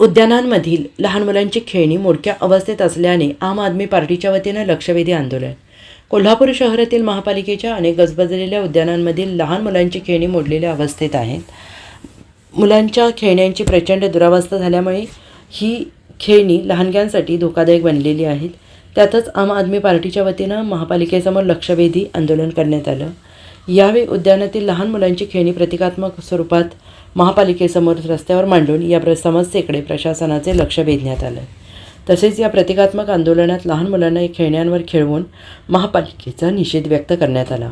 उद्यानांमधील लहान मुलांची खेळणी मोडक्या अवस्थेत असल्याने आम आदमी पार्टीच्या वतीनं लक्षवेधी आंदोलन. कोल्हापूर शहरातील महापालिकेच्या अनेक गजबजलेल्या उद्यानांमधील लहान मुलांची खेळणी मोडलेल्या अवस्थेत आहेत. मुलांच्या खेळण्यांची प्रचंड दुरावस्था झाल्यामुळे ही खेळणी लहानग्यांसाठी धोकादायक बनलेली आहेत. त्यातच आम आदमी पार्टीच्या वतीनं महापालिकेसमोर लक्षवेधी आंदोलन करण्यात आलं. यावेळी उद्यानातील लहान मुलांची खेळणी प्रतिकात्मक स्वरूपात महापालिकेसमोर रस्त्यावर मांडून या प्र समस्येकडे प्रशासनाचे लक्ष वेधण्यात आलं. तसेच या प्रतिकात्मक आंदोलनात लहान मुलांना खेळण्यांवर खेळवून महापालिकेचा निषेध व्यक्त करण्यात आला.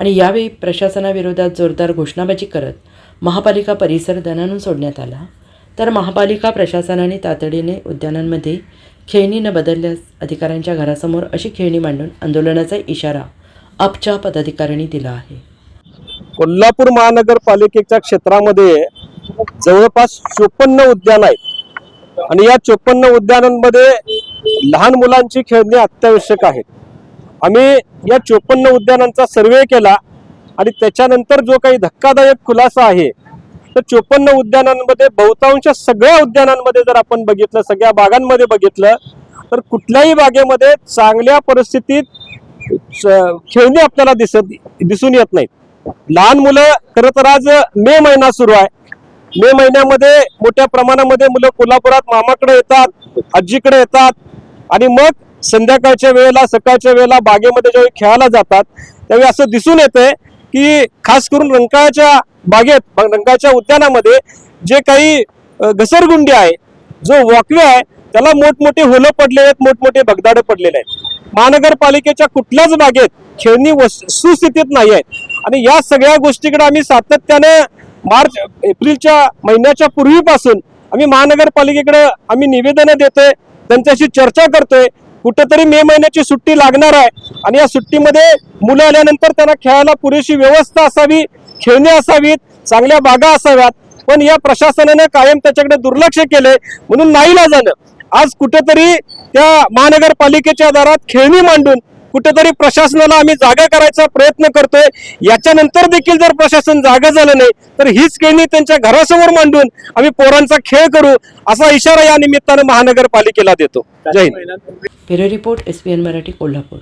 आणि यावेळी प्रशासनाविरोधात जोरदार घोषणाबाजी करत महापालिका परिसर दणानून सोडण्यात आला. तर महापालिका प्रशासनाने तातडीने उद्यानांमध्ये खेळणी न बदलल्यास अधिकाऱ्यांच्या घरासमोर अशी खेळणी मांडून आंदोलनाचा इशारा आपच्या पदाधिकाऱ्यांनी दिला आहे. कोल्हापूर महानगरपालिकेच्या क्षेत्रामध्ये जवळपास चोपन्न उद्यान आहेत. आणि या चोपन्न उद्यानांमध्ये लहान मुलांची खेळणी अत्यावश्यक आहेत. आम्ही या चोपन्न उद्यानांचा सर्वे केला आणि त्याच्यानंतर जो काही धक्कादायक खुलासा आहे तर चोपन्न उद्यानांमध्ये बहुतांश सगळ्या उद्यानांमध्ये जर आपण बघितलं सगळ्या बागांमध्ये बघितलं तर कुठल्याही बागेमध्ये चांगल्या परिस्थितीत खेळणी आपल्याला दिसत दिसून येत नाहीत. लहान मुलं खरं तर आज मे महिना सुरू आहे. मे महिन्यामध्ये मोठ्या प्रमाणामध्ये मुलं कोल्हापुरात मामाकडे येतात आजीकडे येतात. आणि मग संध्याकाळच्या वेळेला सकाळच्या वेळेला बागेमध्ये ज्यावेळी खेळायला जातात त्यावेळी असं दिसून येते की खास करून रंकाळ्याच्या बागेत ब- रंकाळ्याच्या उद्यानामध्ये जे काही घसरगुंडी आहे जो वॉकवे आहे त्याला मोठमोठे होलं पडले आहेत मोठमोठे भगदाडं पडलेले आहेत. महानगरपालिकेच्या कुठल्याच बागेत खेळणी सुस्थितीत नाही आहेत. आणि या सगळ्या गोष्टीकडे आम्ही सातत्याने मार्च एप्रिलच्या महिन्याच्या पूर्वीपासून आम्ही महानगरपालिकेकडे आम्ही निवेदनं देतोय त्यांच्याशी चर्चा करतोय. कुठंतरी मे महिन्याची सुट्टी लागणार आहे आणि या सुट्टीमध्ये मुलं आल्यानंतर त्यांना खेळायला पुरेशी व्यवस्था असावी खेळणी असावीत चांगल्या बागा असाव्यात. पण या प्रशासनाने कायम त्याच्याकडे दुर्लक्ष केले म्हणून नाही जाणं आज कुठेतरी त्या महानगरपालिकेच्या दारात खेळणी मांडून कुठेतरी प्रशासनाला आम्ही जागा करायचा प्रयत्न करतोय. याच्यानंतर देखील जर प्रशासन जागा झालं नाही तर हीच खेळणी त्यांच्या घरासमोर मांडून आम्ही पोरांचा खेळ करू असा इशारा या निमित्तानं महानगरपालिकेला देतो. जय Hind. Bureau report S Marathi Kolhapur.